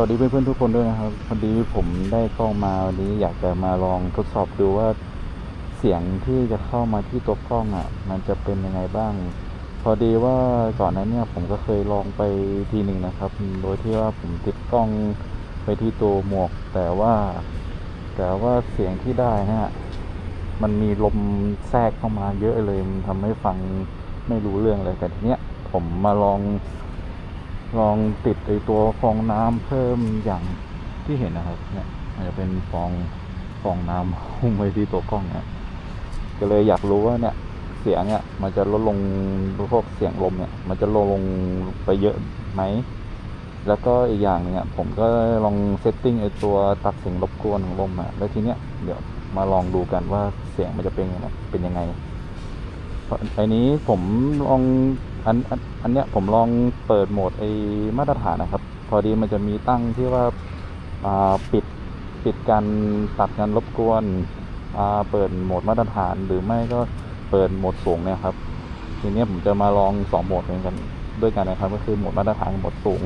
วัสดีเพื่อนๆทุกคนด้วยนะครับพอดีผมได้กล้องมาวันนี้อยากจะมาลองทดสอบดูว่าเสียงที่จะเข้ามาที่ตัวกล้องอะ มันจะเป็นยังไงบ้าง พอดีว่าก่อนหนั้นเนี่ยผมก็เคยลองไปทีหนึ่งนะครับ โดยที่ว่าผมติดกล้องไปที่ตัวหมวก แต่ว่า แต่ว่าเสียงที่ได้นี่ยมันมีลมแทรกเข้ามาเยอะเลยมันทำให้ฟังไม่รู้เรื่องเลยแต่ทีเนี้ยผมมาลอง ลองติดไอตัวฟองน้ำเพิ่มอย่างที่เห็นนะครับ เนี่ยมันจะเป็นฟองฟองน้ำหุ้มไว้ที่ตัวกล้องเนี่ยก็เลยอยากรู้ว่าเนี่ยเสียงเนี่ยมันจะลดลงพวกเสียงลมเนี่ย มันจะลดลงไปเยอะไหมแล้วก็อีกอย่างหนึงอะผมก็ลองเซตติ้งไอตัวตัดเสียงรบกวนของลมอะแล้วทีเนี้ยเดี๋ยวมาลองดูกันว่าเสียงมันจะเป็นยังไงเป็นยังไงไอ้นี้ผมลอง อันอันอันเนี้ยผมลองเปิดโหมดไอ้มาตรฐานนะครับ พอดีมันจะมีตั้งที่ว่าอ่าปิดปิดการตัดการรบกวนอ่าเปิดโหมดมาตรฐานหรือไม่ก็เปิดโหมดสูงเนี่ยครับ ทีนี้ผมจะมาลองสองโหมดเหมือนกันด้วยกันนะครับ ก็คือโหมดมาตรฐานกับโหมดสูง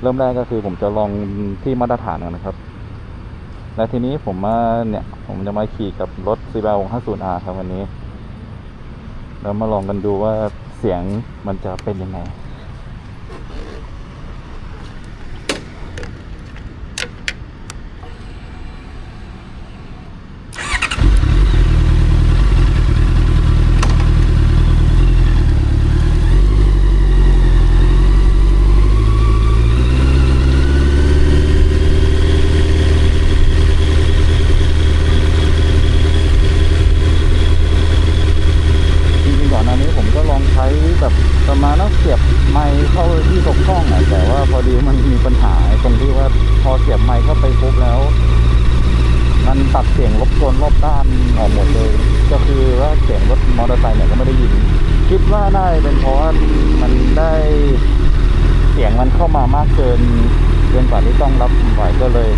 เริ่มแรกก็คือผมจะลองที่มาตรฐานก่อนนะครับ และทีนี้ผมมาเนี่ยผมจะมาขี่กับรถ c b 6 5 0 R ครับวันนี้ แล้วมาลองกันดูว่า เสียงมันจะเป็นยังไง จริงๆก่อนหน้านี้ผมก็ลองใช้แบบประมาณนักเสียบไมค์เข้าที่ตกกล้องอะแต่ว่าพอดีมันมีปัญหาตรงที่ว่าพอเสียบไมค์เข้าไปปุ๊บแล้ว มันตัดเสียงรบกวนรอบด้านออกหมดเลย ก็คือว่าเสียงรถมอเตอร์ไซค์เนี่ยก็ไม่ได้ยิน ว่าได้เป็นเพราะว่ามันได้เสียงมันเข้ามามากเกินเกินกว่าที่ต้องรับไหวก็เลย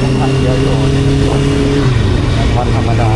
ผมขับเยอะอยู่วันธรรมดา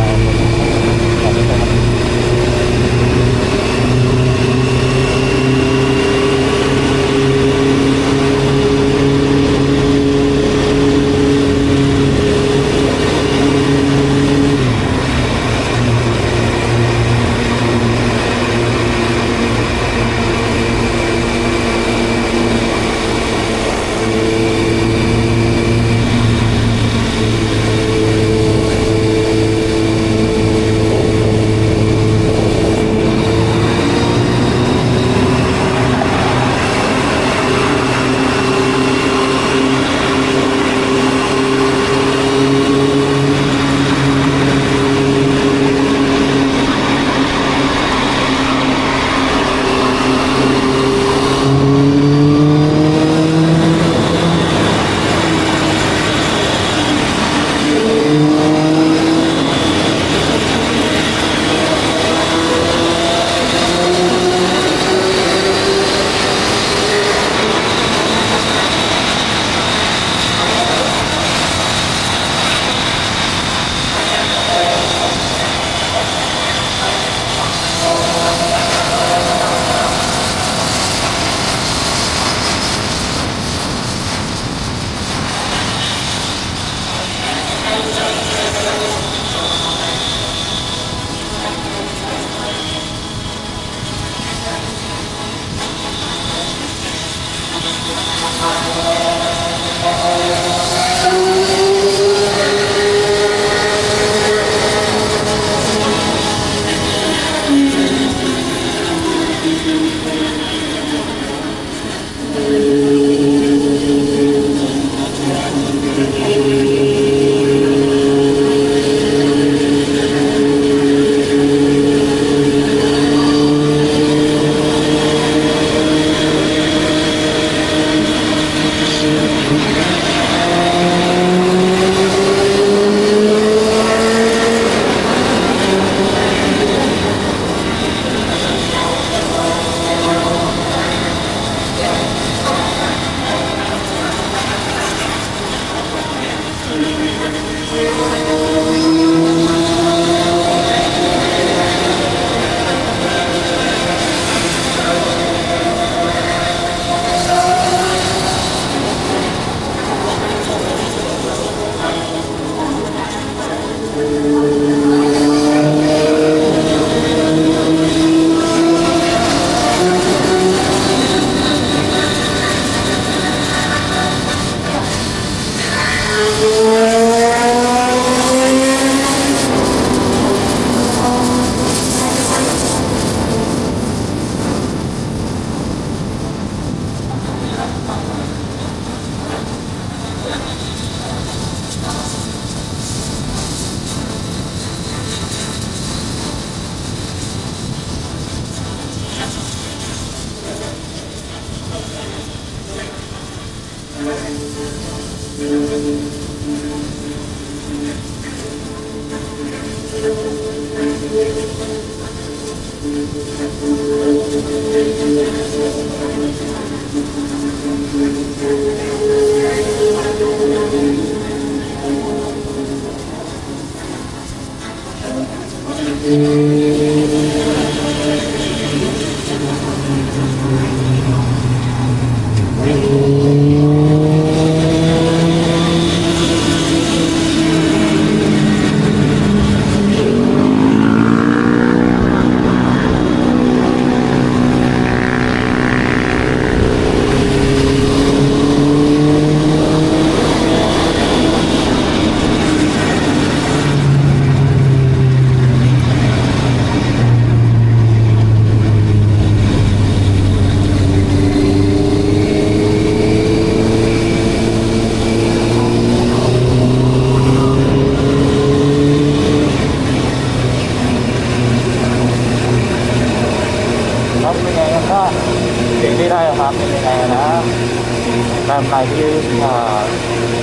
ที่อ่า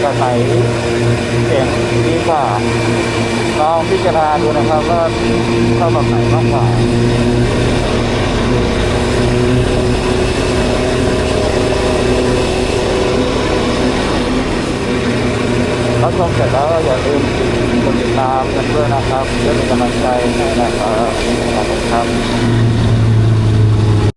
แบบไหนเสียงดีกว่าลองพิจารณาดูนะครับว่าชอบแบบไหนมากกว่ารับชมเสร็จแล้วอย่าลืมกดติดตามกันด้วยนะครับเพื่อเป็นกำลังใจให้นะครับขอบคุณครับ